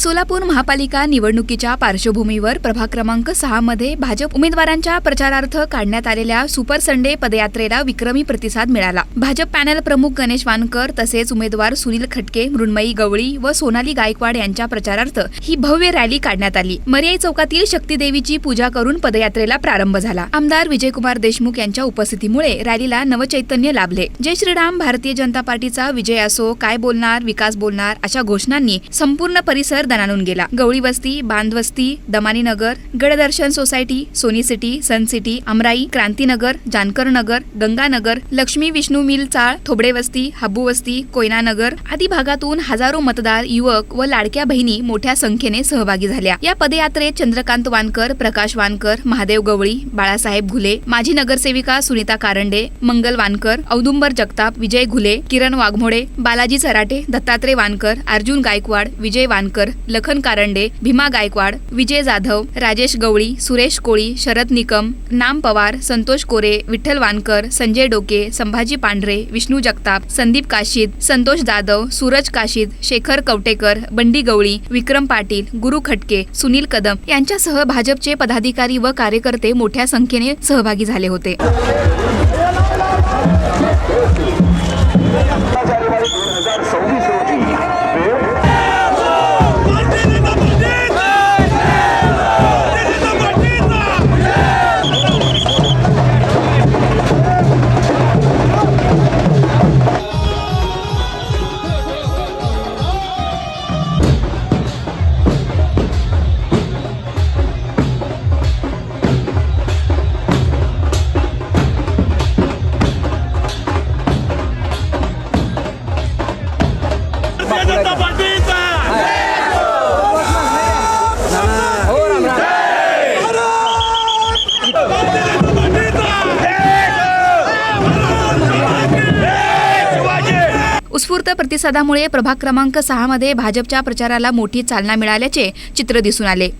सोलापूर महापालिका निवडणुकीच्या पार्श्वभूमीवर प्रभाग क्रमांक सहामध्ये भाजप उमेदवारांच्या प्रचारार्थ काढण्यात आलेल्या सुपर संडे पदयात्रेला विक्रमी प्रतिसाद मिळाला. भाजप पॅनल प्रमुख गणेश वानकर तसेच उमेदवार सुनील खटके मृण्मयी गवळी व सोनाली गायकवाड यांच्या प्रचारार्थ ही भव्य रॅली काढण्यात आली. मर्याई चौकातील शक्तीदेवीची पूजा करून पदयात्रेला प्रारंभ झाला. आमदार विजयकुमार देशमुख यांच्या उपस्थितीमुळे रॅलीला नवचैतन्य लाभले. जय श्रीराम भारतीय जनता पार्टीचा विजय असो काय बोलणार विकास बोलणार अशा घोषणांनी संपूर्ण परिसर दणाणून गेला. Gawali Vasti Bandhvasti Damani Nagar Gaddarshan society Soni City Sun City Amrai Krantinagar Jankar Nagar Ganganagar Laxmi Vishnu mill chawl Thobde Vasti हब्बू वस्ती कोयना नगर आदी भागातून हजारो मतदार युवक व लाडक्या बहिणी मोठ्या संख्येने सहभागी झाल्या. या पदयात्रेत चंद्रकांत वानकर प्रकाश वानकर महादेव गवळी बाळासाहेब घुले माजी नगरसेविका सुनीता कारंडे मंगल वानकर औदुंबर जगताप विजय घुले किरण वाघमोडे बालाजी सराटे दत्तात्रय वानकर अर्जुन गायकवाड विजय वानकर लखन कारंडे भीमा गायकवाड विजय जाधव राजेश गवळी सुरेश कोळी शरद निकम नाम पवार संतोष कोरे विठ्ठल वानकर संजय डोके संभाजी पांढरे विष्णू जगताप संदीप काशीद संतोष जाधव सूरज काशीद शेखर कवटेकर बंडी गवळी विक्रम पाटील गुरु खटके सुनील कदम यांच्यासह भाजपचे पदाधिकारी व कार्यकर्ते मोठ्या संख्येने सहभागी झाले होते. भारतीय जनता पार्टीचा उत्स्फूर्त प्रतिसादामुळे प्रभाग क्रमांक सहामध्ये भाजपच्या प्रचाराला मोठी चालना मिळाल्याचे चित्र दिसून आले.